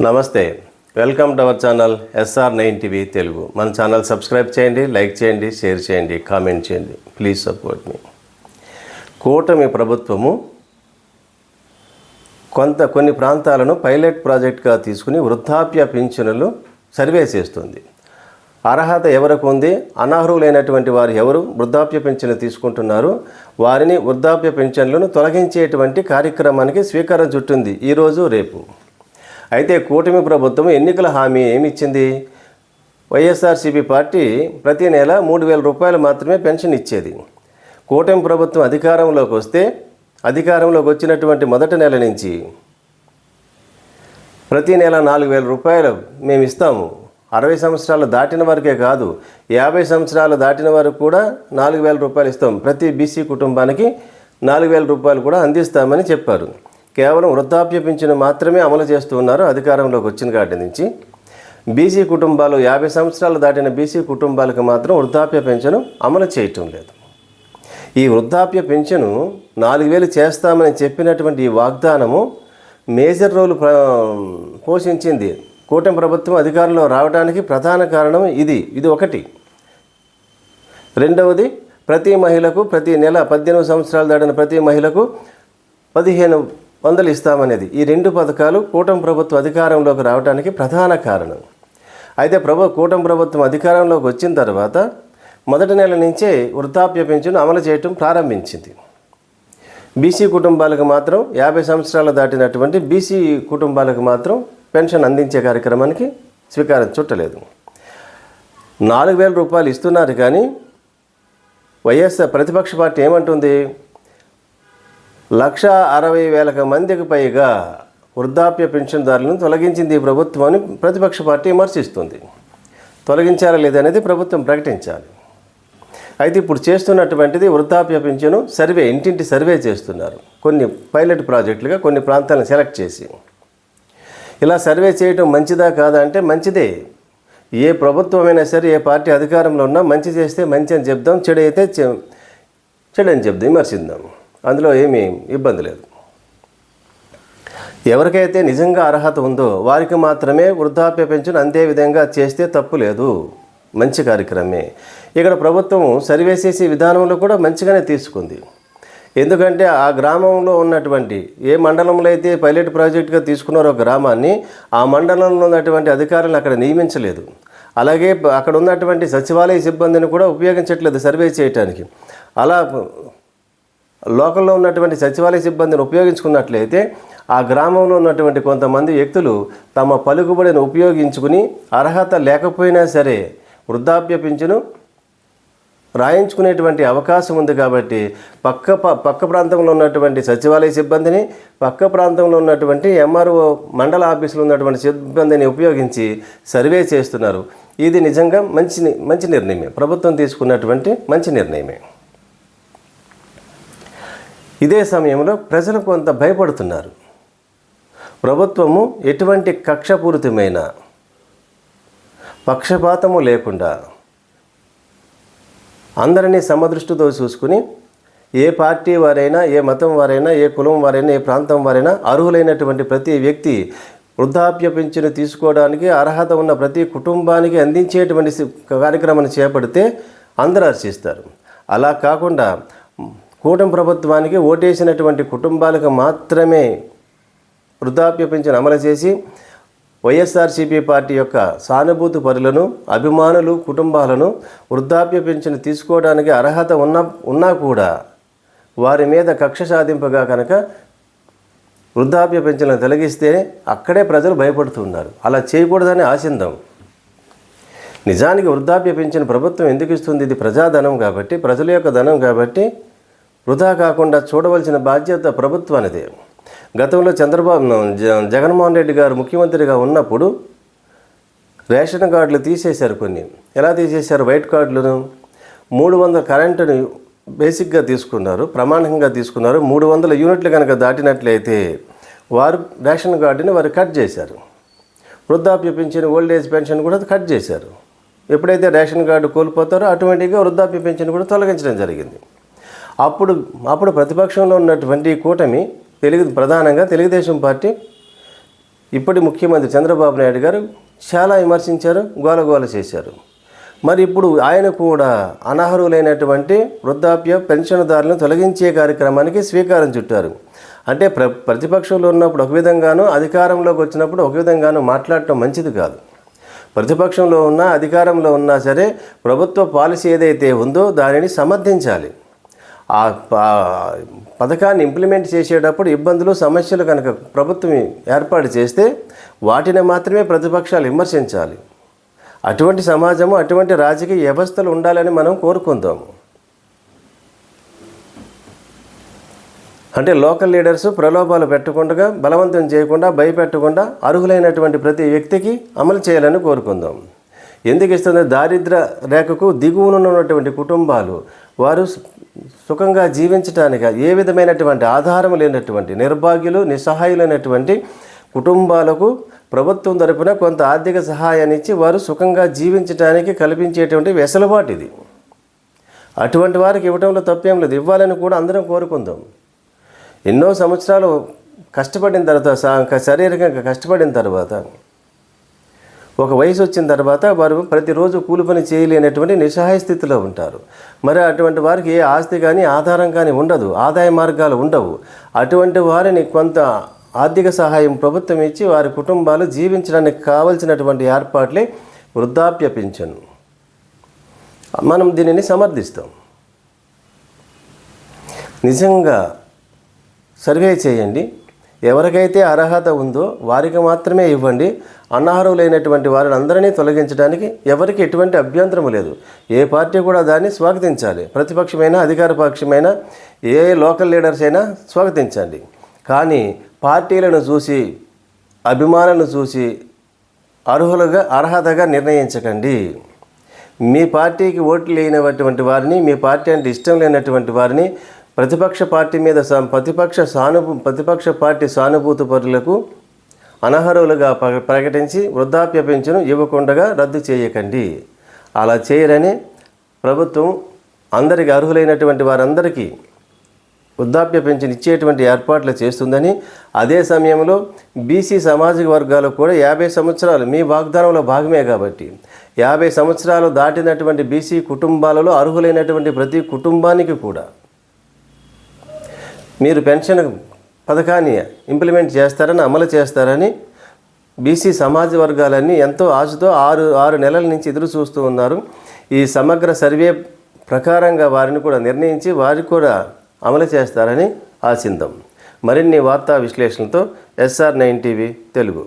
నమస్తే. Welcome to our channel S R nine TV Telugu. మన channel subscribe చేయండి like చేయండి షేర్ చేయండి కామెంట్ చేయండి. ప్లీజ్ సపోర్ట్ మీ. కూటమి ప్రభుత్వము కొంత కొన్ని ప్రాంతాలను పైలట్ ప్రాజెక్ట్గా తీసుకుని వృద్ధాప్య పింఛనులు సర్వే చేస్తుంది. అర్హత ఎవరికి ఉంది? అనర్హులైనటువంటి వారు ఎవరు? వృద్ధాప్య పింఛను తీసుకుంటున్నారు. వారిని వృద్ధాప్య పింఛన్లను తొలగించేటువంటి కార్యక్రమానికి స్వీకారం చుట్టింది. ఈరోజు రేపు. అయితే కూటమి ప్రభుత్వం ఎన్నికల హామీ ఏమి ఇచ్చింది వైఎస్ఆర్సీపీ పార్టీ ప్రతి నెల మూడు వేల రూపాయలు మాత్రమే పెన్షన్ ఇచ్చేది. కూటమి ప్రభుత్వం అధికారంలోకి వస్తే అధికారంలోకి వచ్చినటువంటి మొదటి నెల నుంచి ప్రతి నెల నాలుగు వేల రూపాయలు మేము ఇస్తాము. అరవై సంవత్సరాలు దాటిన వరకే కాదు యాభై సంవత్సరాలు దాటిన వరకు కూడా నాలుగు వేల రూపాయలు ఇస్తాం. ప్రతి బీసీ కుటుంబానికి నాలుగు వేల రూపాయలు కూడా అందిస్తామని చెప్పారు. కేవలం వృద్ధాప్య పింఛను మాత్రమే అమలు చేస్తూ ఉన్నారు. అధికారంలోకి వచ్చిన కాటి నుంచి బీసీ కుటుంబాలు యాభై సంవత్సరాలు దాటిన బీసీ కుటుంబాలకు మాత్రం వృద్ధాప్య పెన్షన్ అమలు చేయటం లేదు. ఈ వృద్ధాప్య పింఛను నాలుగు వేలు చేస్తామని చెప్పినటువంటి ఈ వాగ్దానము మేజర్ రోల్ ప్ర- పోషించింది. కూటమి ప్రభుత్వం అధికారంలో రావడానికి ప్రధాన కారణం ఇది. ఇది ఒకటి. రెండవది ప్రతి మహిళకు ప్రతి నెల పద్దెనిమిది సంవత్సరాలు దాటిన ప్రతి మహిళకు పదిహేను వందలు ఇస్తామనేది. ఈ రెండు పథకాలు కూటమి ప్రభుత్వం అధికారంలోకి రావడానికి ప్రధాన కారణం. అయితే ప్రభు కూటమి ప్రభుత్వం అధికారంలోకి వచ్చిన తర్వాత మొదటి నెల నుంచే వృద్ధాప్య పెన్షన్ అమలు చేయటం ప్రారంభించింది. బీసీ కుటుంబాలకు మాత్రం యాభై సంవత్సరాలు దాటినటువంటి బీసీ కుటుంబాలకు మాత్రం పెన్షన్ అందించే కార్యక్రమానికి స్వీకారం చుట్టలేదు. నాలుగు వేల రూపాయలు ఇస్తున్నారు కానీ వైఎస్ఆర్ ప్రతిపక్ష పార్టీ ఏమంటుంది? లక్ష అరవై వేలకు మందికి పైగా వృద్ధాప్య పెన్షన్దారులను తొలగించింది ఈ ప్రభుత్వం అని ప్రతిపక్ష పార్టీ విమర్శిస్తుంది. తొలగించారా లేదనేది ప్రభుత్వం ప్రకటించాలి. అయితే ఇప్పుడు చేస్తున్నటువంటిది వృద్ధాప్య పింఛను సర్వే ఇంటింటి సర్వే చేస్తున్నారు. కొన్ని పైలట్ ప్రాజెక్టులుగా కొన్ని ప్రాంతాలను సెలెక్ట్ చేసి. ఇలా సర్వే చేయటం మంచిదా కాదా అంటే మంచిదే. ఏ ప్రభుత్వమైనా సరే ఏ పార్టీ అధికారంలో ఉన్నా మంచి చేస్తే మంచి అని చెప్దాం చెడు అయితే చె- చెడు అని చెప్దాం విమర్శిద్దాం. అందులో ఏమీ ఇబ్బంది లేదు. ఎవరికైతే నిజంగా అర్హత ఉందో వారికి మాత్రమే వృద్ధాప్య పెన్షన్ అందే విధంగా చేస్తే తప్పు లేదు. మంచి కార్యక్రమే. ఇక్కడ ప్రభుత్వం సర్వే చేసే విధానంలో కూడా మంచిగానే తీసుకుంది. ఎందుకంటే ఆ గ్రామంలో ఉన్నటువంటి ఏ మండలంలో అయితే పైలట్ ప్రాజెక్టుగా తీసుకున్నారో గ్రామాన్ని ఆ మండలంలో ఉన్నటువంటి అధికారులను అక్కడ నియమించలేదు. అలాగే అక్కడ ఉన్నటువంటి సచివాలయ సిబ్బందిని కూడా ఉపయోగించట్లేదు సర్వే చేయటానికి. అలా లోకల్లో ఉన్నటువంటి సచివాలయ సిబ్బందిని ఉపయోగించుకున్నట్లయితే ఆ గ్రామంలో ఉన్నటువంటి కొంతమంది వ్యక్తులు తమ పలుకుబడిని ఉపయోగించుకుని అర్హత లేకపోయినా సరే వృద్ధాప్య పింఛను రాయించుకునేటువంటి అవకాశం ఉంది కాబట్టి పక్క ప- పక్క ప్రాంతంలో ఉన్నటువంటి సచివాలయ సిబ్బందిని పక్క ప్రాంతంలో ఉన్నటువంటి ఎంఆర్ఓ మండల ఆఫీసులో ఉన్నటువంటి సిబ్బందిని ఉపయోగించి సర్వే చేస్తున్నారు. ఇది నిజంగా మంచి ని- మంచి నిర్ణయమే. ప్రభుత్వం తీసుకున్నటువంటి మంచి నిర్ణయమే. ఇదే సమయంలో ప్రజలు కొంత భయపడుతున్నారు. ప్రభుత్వము ఎటువంటి కక్షపూరితమైన పక్షపాతము లేకుండా అందరినీ సమదృష్టితో చూసుకుని ఏ పార్టీ వారైనా ఏ మతం వారైనా ఏ కులం వారైనా ఏ ప్రాంతం వారైనా అర్హులైనటువంటి ప్రతి వ్యక్తి వృద్ధాప్య పింఛను తీసుకోవడానికి అర్హత ఉన్న ప్రతి కుటుంబానికి అందించేటువంటి కార్యక్రమాన్ని చేపడితే అందరూ హర్షిస్తారు. అలా కాకుండా కూటమి ప్రభుత్వానికి ఓటేసినటువంటి కుటుంబాలకు మాత్రమే వృద్ధాప్య పింఛను అమలు చేసి వైఎస్ఆర్సీపీ పార్టీ యొక్క సానుభూతి పరులను అభిమానులు కుటుంబాలను వృద్ధాప్య పింఛను తీసుకోవడానికి అర్హత ఉన్న ఉన్నా కూడా వారి మీద కక్ష సాధింపుగా కనుక వృద్ధాప్య పెన్షన్లను తొలగిస్తే అక్కడే ప్రజలు భయపడుతున్నారు. అలా చేయకూడదని ఆశిందాం. నిజానికి వృద్ధాప్య పెన్షన్ ప్రభుత్వం ఎందుకు ఇస్తుంది? ఇది ప్రజాధనం కాబట్టి ప్రజల యొక్క ధనం కాబట్టి వృధా కాకుండా చూడవలసిన బాధ్యత ప్రభుత్వానిదే. గతంలో చంద్రబాబు జ- జగన్మోహన్ రెడ్డి గారు ముఖ్యమంత్రిగా ఉన్నప్పుడు రేషన్ కార్డులు తీసేశారు కొన్ని. ఎలా తీసేశారు? వైట్ కార్డులను. మూడు వందల కరెంటును బేసిక్గా తీసుకున్నారు ప్రమాణంగా తీసుకున్నారు. మూడు వందల యూనిట్లు కనుక దాటినట్లయితే వారు రేషన్ కార్డుని వారు కట్ చేశారు. వృద్ధాప్య పెన్షన్ ఓల్డ్ ఏజ్ పెన్షన్ కూడా కట్ చేశారు. ఎప్పుడైతే రేషన్ కార్డు కోల్పోతారో ఆటోమేటిక్గా వృద్ధాప్య పెన్షన్ కూడా తొలగించడం జరిగింది. అప్పుడు అప్పుడు ప్రతిపక్షంలో ఉన్నటువంటి కూటమి తెలుగు ప్రధానంగా తెలుగుదేశం పార్టీ ఇప్పటి ముఖ్యమంత్రి చంద్రబాబు నాయుడు గారు చాలా విమర్శించారు గోలగోల చేశారు. మరి ఇప్పుడు ఆయన కూడా అనర్హులైనటువంటి వృద్ధాప్య పెన్షన్దారులను తొలగించే కార్యక్రమానికి స్వీకారం చుట్టారు. అంటే ప్ర ప్రతిపక్షంలో ఉన్నప్పుడు ఒక విధంగానూ అధికారంలోకి వచ్చినప్పుడు ఒక విధంగానూ మాట్లాడటం మంచిది కాదు. ప్రతిపక్షంలో ఉన్నా అధికారంలో ఉన్నా సరే ప్రభుత్వ పాలసీ ఏదైతే ఉందో దానిని సమర్థించాలి. ఆ ప- పథకాన్ని ఇంప్లిమెంట్ చేసేటప్పుడు ఇబ్బందులు సమస్యలు కనుక ప్రభుత్వం ఏర్పాటు చేస్తే వాటిని మాత్రమే ప్రతిపక్షాలు విమర్శించాలి. అటువంటి సమాజము అటువంటి రాజకీయ వ్యవస్థలు ఉండాలని మనం కోరుకుందాము అంటే లోకల్ లీడర్స్ ప్రలోభాలు పెట్టకుండా బలవంతం చేయకుండా భయపెట్టకుండా అర్హులైనటువంటి ప్రతి వ్యక్తికి అమలు చేయాలని కోరుకుందాం. ఎందుకు ఇస్తుంది దారిద్ర రేఖకు దిగువన ఉన్నటువంటి కుటుంబాలు వారు సుఖంగా జీవించటానికి ఏ విధమైనటువంటి ఆధారం లేనటువంటి నిర్భాగ్యులు నిస్సహాయులైనటువంటి కుటుంబాలకు ప్రభుత్వం తరపున కొంత ఆర్థిక సహాయాన్ని ఇచ్చి వారు సుఖంగా జీవించడానికి కల్పించేటువంటి వెసలుబాటు ఇది. అటువంటి వారికి ఇవ్వడంలో తప్పేం లేదు. ఇవ్వాలని కూడా అందరం కోరుకుందాం. ఎన్నో సంవత్సరాలు కష్టపడిన తర్వాత శారీరకంగా కష్టపడిన తర్వాత ఒక వయసు వచ్చిన తర్వాత వారు ప్రతిరోజు కూలి పని చేయలేనటువంటి నిస్సహాయ స్థితిలో ఉంటారు. మరి అటువంటి వారికి ఏ ఆస్తి కానీ ఆధారం కానీ ఉండదు ఆదాయ మార్గాలు ఉండవు. అటువంటి వారిని కొంత ఆర్థిక సహాయం ప్రభుత్వం ఇచ్చి వారి కుటుంబాలు జీవించడానికి కావలసినటువంటి ఏర్పాట్లే వృద్ధాప్య పింఛను. మనం దీనిని సమర్థిస్తాం. నిజంగా సర్వే చేయండి. ఎవరికైతే అర్హత ఉందో వారికి మాత్రమే ఇవ్వండి. అనర్హులైనటువంటి వారిని అందరినీ తొలగించడానికి ఎవరికి ఎటువంటి అభ్యంతరం లేదు. ఏ పార్టీ కూడా దాన్ని స్వాగతించాలి. ప్రతిపక్షమైన అధికార పక్షమైన ఏ లోకల్ లీడర్స్ అయినా స్వాగతించండి. కానీ పార్టీలను చూసి అభిమానులను చూసి అర్హులుగా అర్హతగా నిర్ణయించకండి. మీ పార్టీకి ఓట్లు లేనటువంటి వారిని మీ పార్టీ అంటే ఇష్టం లేనటువంటి వారిని ప్రతిపక్ష పార్టీ మీద ప్రతిపక్ష సానుభూ ప్రతిపక్ష పార్టీ సానుభూతి పరులకు అనర్హులుగా ప్రకటించి వృద్ధాప్య పెన్షన్ ఇవ్వకుండా రద్దు చేయకండి. అలా చేయరని ప్రభుత్వం అందరికి అర్హులైనటువంటి వారందరికీ వృద్ధాప్య పెన్షన్ ఇచ్చేటువంటి ఏర్పాట్లు చేస్తుందని అదే సమయంలో బీసీ సామాజిక వర్గాలు కూడా యాభై సంవత్సరాలు మీ వాగ్దానంలో భాగమే కాబట్టి యాభై సంవత్సరాలు దాటినటువంటి బీసీ కుటుంబాలలో అర్హులైనటువంటి ప్రతి కుటుంబానికి కూడా మీరు పెన్షన్ పథకాన్ని ఇంప్లిమెంట్ చేస్తారని అమలు చేస్తారని బీసీ సమాజ వర్గాలన్నీ ఎంతో ఆశతో ఆరు ఆరు నెలల నుంచి ఎదురు చూస్తూ ఉన్నారు. ఈ సమగ్ర సర్వే ప్రకారంగా వారిని కూడా నిర్ణయించి వారికి కూడా అమలు చేస్తారని ఆశిందాం. మరిన్ని వార్తా విశ్లేషణతో ఎస్ఆర్ నైన్ టీవీ తెలుగు.